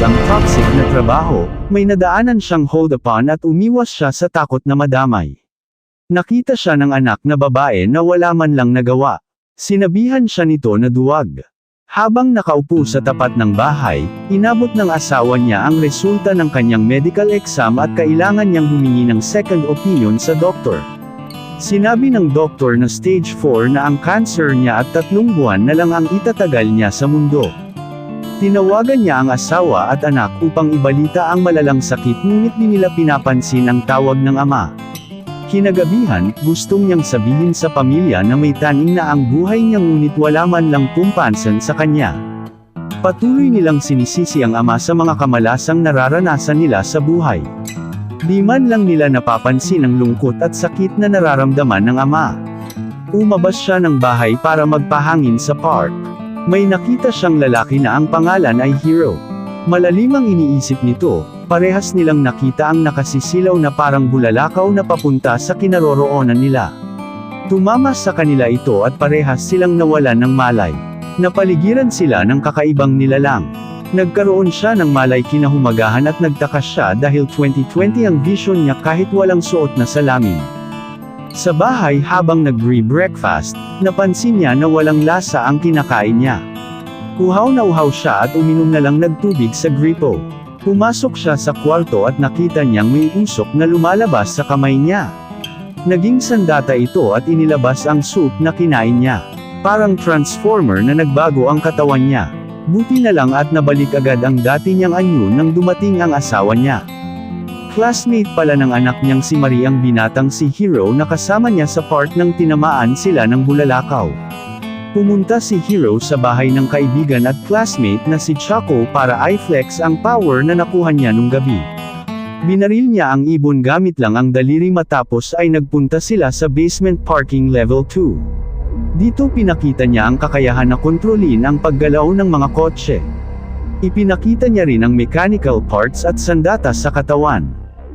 ang toxic na trabaho, may nadaanan siyang hold upon at umiwas siya sa takot na madamay. Nakita siya ng anak na babae na wala man lang nagawa. Sinabihan siya nito na duwag. Habang nakaupo sa tapat ng bahay, inabot ng asawa niya ang resulta ng kanyang medical exam at kailangan niyang humingi ng second opinion sa doktor. Sinabi ng doktor na stage 4 na ang cancer niya at tatlong buwan na lang ang itatagal niya sa mundo. Tinawagan niya ang asawa at anak upang ibalita ang malalang sakit ngunit di nila pinapansin ang tawag ng ama. Kinagabihan, gustong niyang sabihin sa pamilya na may taning na ang buhay niya ngunit wala man lang pumpansan sa kanya. Patuloy nilang sinisisi ang ama sa mga kamalasang nararanasan nila sa buhay. Di man lang nila napapansin ang lungkot at sakit na nararamdaman ng ama. Umabas siya ng bahay para magpahangin sa park. May nakita siyang lalaki na ang pangalan ay Hero. Malalimang iniisip nito, parehas nilang nakita ang nakasisilaw na parang bulalakaw na papunta sa kinaroroonan nila. Tumama sa kanila ito at parehas silang nawalan ng malay. Napaligiran sila ng kakaibang nilalang. Nagkaroon siya ng malay kinahumagahan at nagtaka siya dahil 2020 ang vision niya kahit walang suot na salamin. Sa bahay habang nagre-breakfast, napansin niya na walang lasa ang kinakain niya. Uhaw na uhaw siya at uminom na lang nagtubig sa gripo. Pumasok siya sa kwarto at nakita niyang may usok na lumalabas sa kamay niya. Naging sandata ito at inilabas ang soup na kinain niya. Parang transformer na nagbago ang katawan niya. Buti na lang at nabalik agad ang dati niyang anyo nang dumating ang asawa niya. Classmate pala ng anak niyang si Marie ang binatang si Hero na kasama niya sa part ng tinamaan sila ng bulalakaw. Pumunta si Hero sa bahay ng kaibigan at classmate na si Choco para i-flex ang power na nakuha niya nung gabi. Binaril niya ang ibon gamit lang ang daliri matapos ay nagpunta sila sa basement parking level 2. Dito pinakita niya ang kakayahan na kontrolin ang paggalaw ng mga kotse. Ipinakita niya rin ang mechanical parts at sandata sa katawan.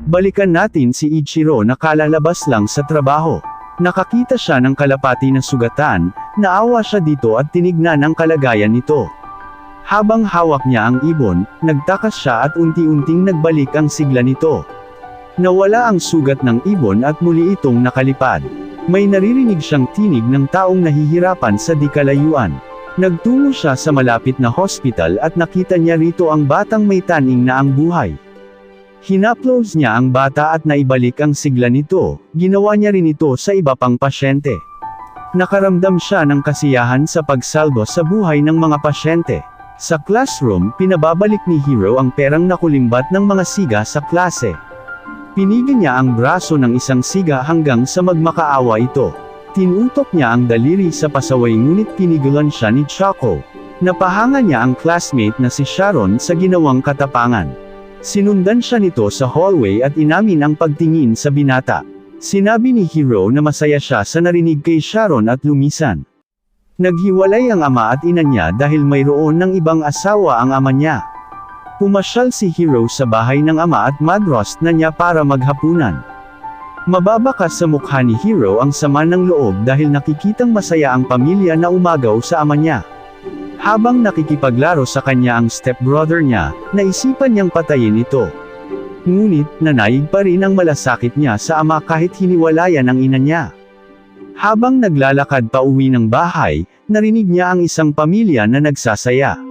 Balikan natin si Ichiro na kalalabas lang sa trabaho. Nakakita siya ng kalapati na sugatan, naawa siya dito at tinignan ang kalagayan nito. Habang hawak niya ang ibon, nagtakas siya at unti-unting nagbalik ang sigla nito. Nawala ang sugat ng ibon at muli itong nakalipad. May naririnig siyang tinig ng taong nahihirapan sa di kalayuan. Nagtungo siya sa malapit na hospital at nakita niya rito ang batang may taning na ang buhay. Hinaploads niya ang bata at naibalik ang sigla nito, ginawa niya rin ito sa iba pang pasyente. Nakaramdam siya ng kasiyahan sa pagsalbo sa buhay ng mga pasyente. Sa classroom, pinababalik ni Hero ang perang nakulimbat ng mga siga sa klase. Pinigil niya ang braso ng isang siga hanggang sa magmakaawa ito. Tinutok niya ang daliri sa pasaway ngunit pinigilan siya ni Choco. Napahanga niya ang classmate na si Sharon sa ginawang katapangan. Sinundan siya nito sa hallway at inamin ang pagtingin sa binata. Sinabi ni Hero na masaya siya sa narinig kay Sharon at lumisan. Naghiwalay ang ama at ina niya dahil mayroon ng ibang asawa ang ama niya. Pumasyal si Hero sa bahay ng ama at madrost na niya para maghapunan. Mababakas sa mukha ni Hero ang sama ng loob dahil nakikitang masaya ang pamilya na umagaw sa ama niya. Habang nakikipaglaro sa kanya ang stepbrother niya, naisipan niyang patayin ito. Ngunit, nanayig pa rin ang malasakit niya sa ama kahit hiniwalayan ang ina niya. Habang naglalakad pa uwi ng bahay, narinig niya ang isang pamilya na nagsasaya.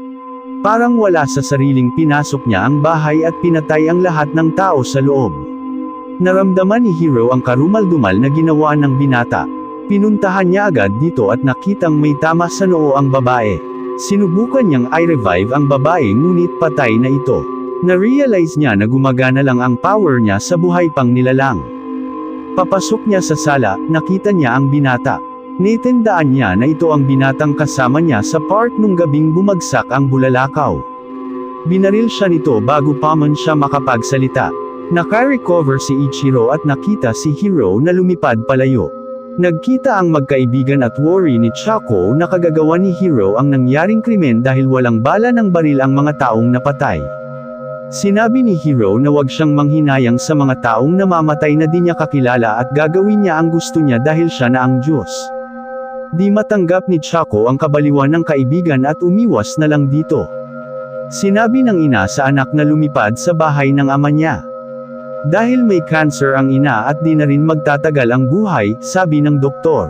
Parang wala sa sariling pinasok niya ang bahay at pinatay ang lahat ng tao sa loob. Naramdaman ni Hero ang karumal-dumal na ginawa ng binata. Pinuntahan niya agad dito at nakitang may tama sa noo ang babae. Sinubukan niyang i-revive ang babae ngunit patay na ito. Na-realize niya na gumagana lang ang power niya sa buhay pang nilalang. Papasok niya sa sala, nakita niya ang binata. Naitandaan niya na ito ang binatang kasama niya sa park nung gabing bumagsak ang bulalakaw. Binaril siya nito bago pa man siya makapagsalita. Naka-recover si Ichiro at nakita si Hiro na lumipad palayo. Nagkita ang magkaibigan at worry ni Chaco na kagagawa ni Hero ang nangyaring krimen dahil walang bala ng baril ang mga taong napatay. Sinabi ni Hero na wag siyang manghinayang sa mga taong namamatay na di niya kakilala at gagawin niya ang gusto niya dahil siya na ang Diyos. Di matanggap ni Chaco ang kabaliwan ng kaibigan at umiwas na lang dito. Sinabi ng ina sa anak na lumipad sa bahay ng ama niya. Dahil may cancer ang ina at di na rin magtatagal ang buhay, sabi ng doktor.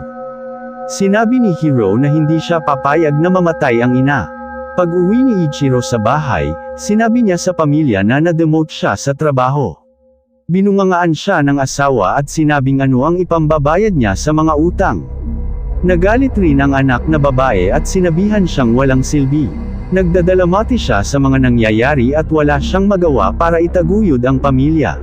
Sinabi ni Hiro na hindi siya papayag na mamatay ang ina. Pag uwi ni Ichiro sa bahay, sinabi niya sa pamilya na na-demote siya sa trabaho. Binungangaan siya ng asawa at sinabing ano ang ipambabayad niya sa mga utang. Nagalit rin ang anak na babae at sinabihan siyang walang silbi. Nagdadalamati siya sa mga nangyayari at wala siyang magawa para itaguyod ang pamilya.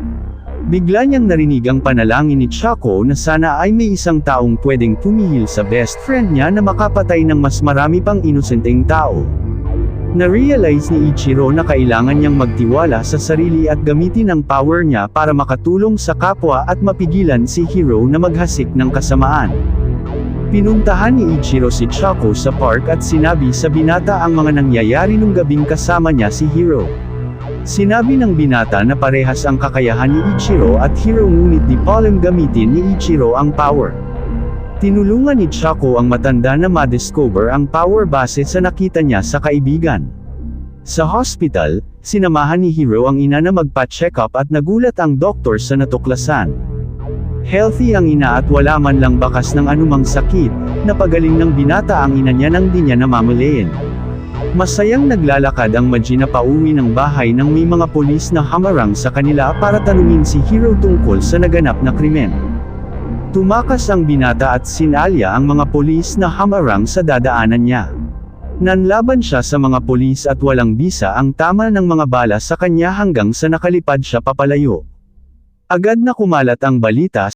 Bigla niyang narinig ang panalangin ni Chaco na sana ay may isang taong pwedeng tumihil sa best friend niya na makapatay ng mas marami pang inosenteng tao. Na-realize ni Ichiro na kailangan niyang magtiwala sa sarili at gamitin ang power niya para makatulong sa kapwa at mapigilan si Hiro na maghasik ng kasamaan. Pinuntahan ni Ichiro si Chaco sa park at sinabi sa binata ang mga nangyayari nung gabing kasama niya si Hiro. Sinabi ng binata na parehas ang kakayahan ni Ichiro at Hiro ngunit di palem gamitin ni Ichiro ang power. Tinulungan ni Chaco ang matanda na madiscover ang power base sa nakita niya sa kaibigan. Sa hospital, sinamahan ni Hiro ang ina na magpa-check up at nagulat ang doktor sa natuklasan. Healthy ang ina at wala man lang bakas ng anumang sakit, napagaling ng binata ang ina niya nang di niya namamalayan. Masayang naglalakad ang Majina pauwi ng bahay nang may mga polis na hamarang sa kanila para tanungin si Hiro tungkol sa naganap na krimen. Tumakas ang binata at sinalya ang mga polis na hamarang sa dadaanan niya. Nanlaban siya sa mga polis at walang bisa ang tama ng mga bala sa kanya hanggang sa nakalipad siya papalayo. Agad na kumalat ang balita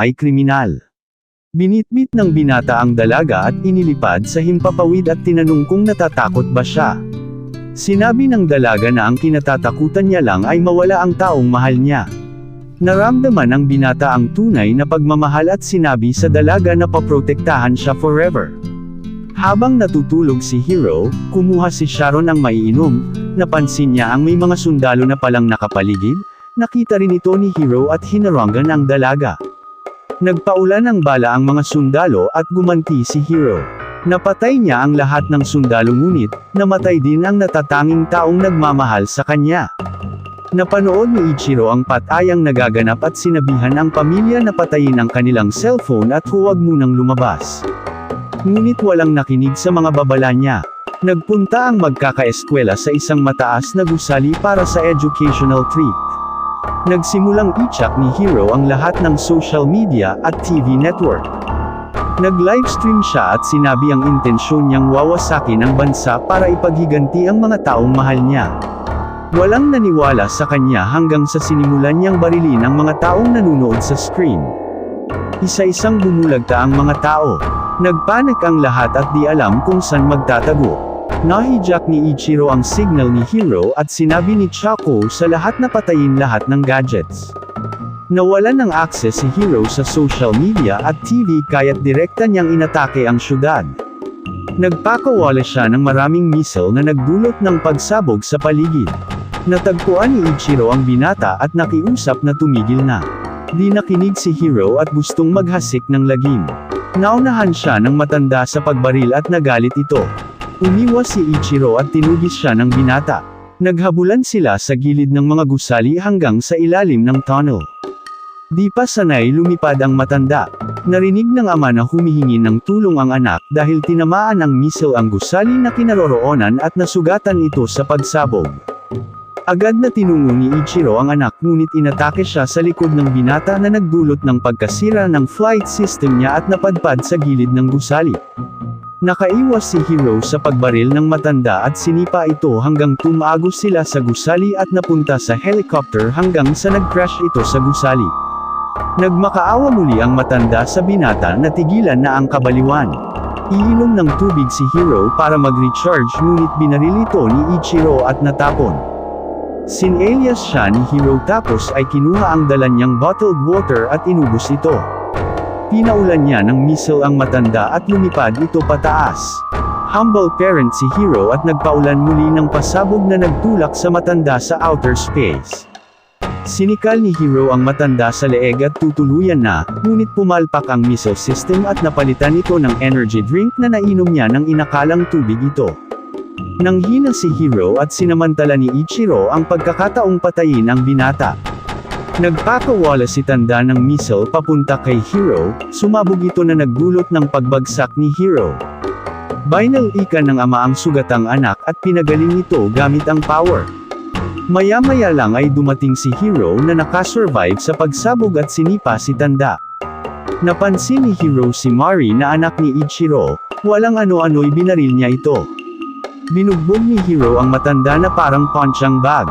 ay kriminal. Binitbit ng binata ang dalaga at inilipad sa himpapawid at tinanong kung natatakot ba siya. Sinabi ng dalaga na ang kinatatakutan niya lang ay mawala ang taong mahal niya. Naramdaman ng binata ang tunay na pagmamahal at sinabi sa dalaga na paprotektahan siya forever. Habang natutulog si Hero, kumuha si Sharon ang maiinom, napansin niya ang may mga sundalo na palang nakapaligid, nakita rin ito ni Hero at hinarangan ang dalaga. Nagpaulan ng bala ang mga sundalo at gumanti si Hero. Napatay niya ang lahat ng sundalo ngunit, namatay din ang natatanging taong nagmamahal sa kanya. Napanood ni Ichiro ang patayang nagaganap at sinabihan ang pamilya na patayin ang kanilang cellphone at huwag munang lumabas. Ngunit walang nakinig sa mga babala niya. Nagpunta ang magkakaeskwela sa isang mataas na gusali para sa educational trip. Nagsimulang itsak ni Hero ang lahat ng social media at TV network. Nag-livestream siya at sinabi ang intensyon niyang wawasakin ang bansa para ipaghiganti ang mga taong mahal niya. Walang naniwala sa kanya hanggang sa sinimulan niyang barilin ang mga taong nanunood sa screen. Isa-isang bumulagta ang mga tao. Nagpanik ang lahat at di alam kung saan magtatago. Nahijack ni Ichiro ang signal ni Hero at sinabi ni Chaco sa lahat na patayin lahat ng gadgets. Nawalan ng access si Hero sa social media at TV kaya't direkta niyang inatake ang syudad. Nagpakawala siya ng maraming missile na nagdulot ng pagsabog sa paligid. Natagpuan ni Ichiro ang binata at nakiusap na tumigil na. Di nakinig si Hiro at gustong maghasik ng lagim. Naunahan siya ng matanda sa pagbaril at nagalit ito. Umiwas si Ichiro at tinugis siya ng binata. Naghabulan sila sa gilid ng mga gusali hanggang sa ilalim ng tunnel. Di pa sanay lumipad ang matanda. Narinig ng ama na humihingi ng tulong ang anak dahil tinamaan ng missile ang gusali na kinaroroonan at nasugatan ito sa pagsabog. Agad na tinungo ni Ichiro ang anak ngunit inatake siya sa likod ng binata na nagdulot ng pagkasira ng flight system niya at napadpad sa gilid ng gusali. Nakaiwas si Hiro sa pagbaril ng matanda at sinipa ito hanggang tumagos sila sa gusali at napunta sa helicopter hanggang sa nag-crash ito sa gusali. Nagmakaawa muli ang matanda sa binata na tigilan na ang kabaliwan. Iinom ng tubig si Hiro para mag-recharge ngunit binaril ito ni Ichiro at natapon. Sinalias siya ni Hiro tapos ay kinuha ang dala niyang bottled water at inubos ito. Pinaulan niya ng missile ang matanda at lumipad ito pataas. Humble parent si Hiro at nagpaulan muli ng pasabog na nagtulak sa matanda sa outer space. Sinikal ni Hiro ang matanda sa leeg at tutuluyan na, ngunit pumalpak ang missile system at napalitan ito ng energy drink na nainom niya ng inakalang tubig ito. Nanghina si Hiro at sinamantala ni Ichiro ang pagkakataong patayin ang binata. Nagpakawala si tanda ng missile papunta kay Hiro, sumabog ito na nagdulot ng pagbagsak ni Hiro. Binal ika ng ama ang sugatang anak at pinagaling ito gamit ang power. Maya-maya lang ay dumating si Hiro na nakasurvive sa pagsabog at sinipa si Tanda. Napansin ni Hiro si Mari na anak ni Ichiro, walang ano-ano'y binaril niya ito. Binugbog ni Hiro ang matanda na parang punching bag.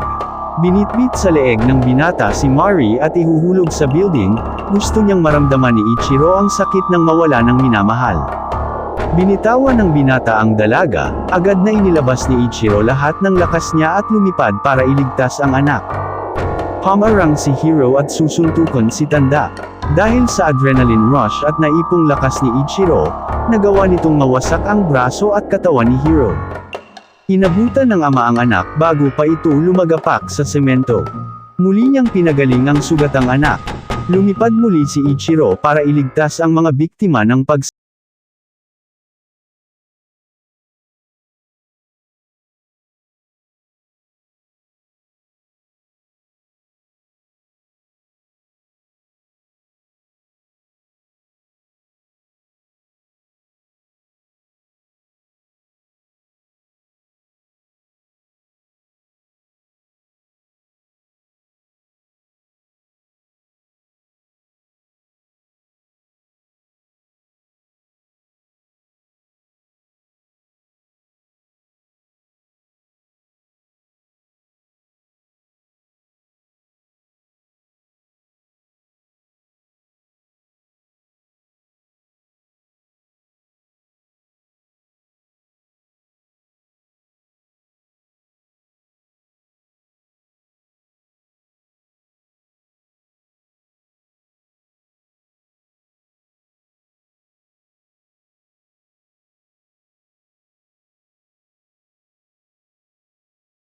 Binitbit sa leeg ng binata si Mari at ihuhulog sa building, gusto niyang maramdaman ni Ichiro ang sakit ng mawala ng minamahal. Binitawan ng binata ang dalaga, agad na inilabas ni Ichiro lahat ng lakas niya at lumipad para iligtas ang anak. Pamarang si Hiro at susuntukan si Tanda. Dahil sa adrenaline rush at naipong lakas ni Ichiro, nagawa nitong mawasak ang braso at katawan ni Hiro. Inabutan ng ama ang anak bago pa ito lumagapak sa semento. Muli niyang pinagaling ang sugatang anak. Lumipad muli si Ichiro para iligtas ang mga biktima ng pag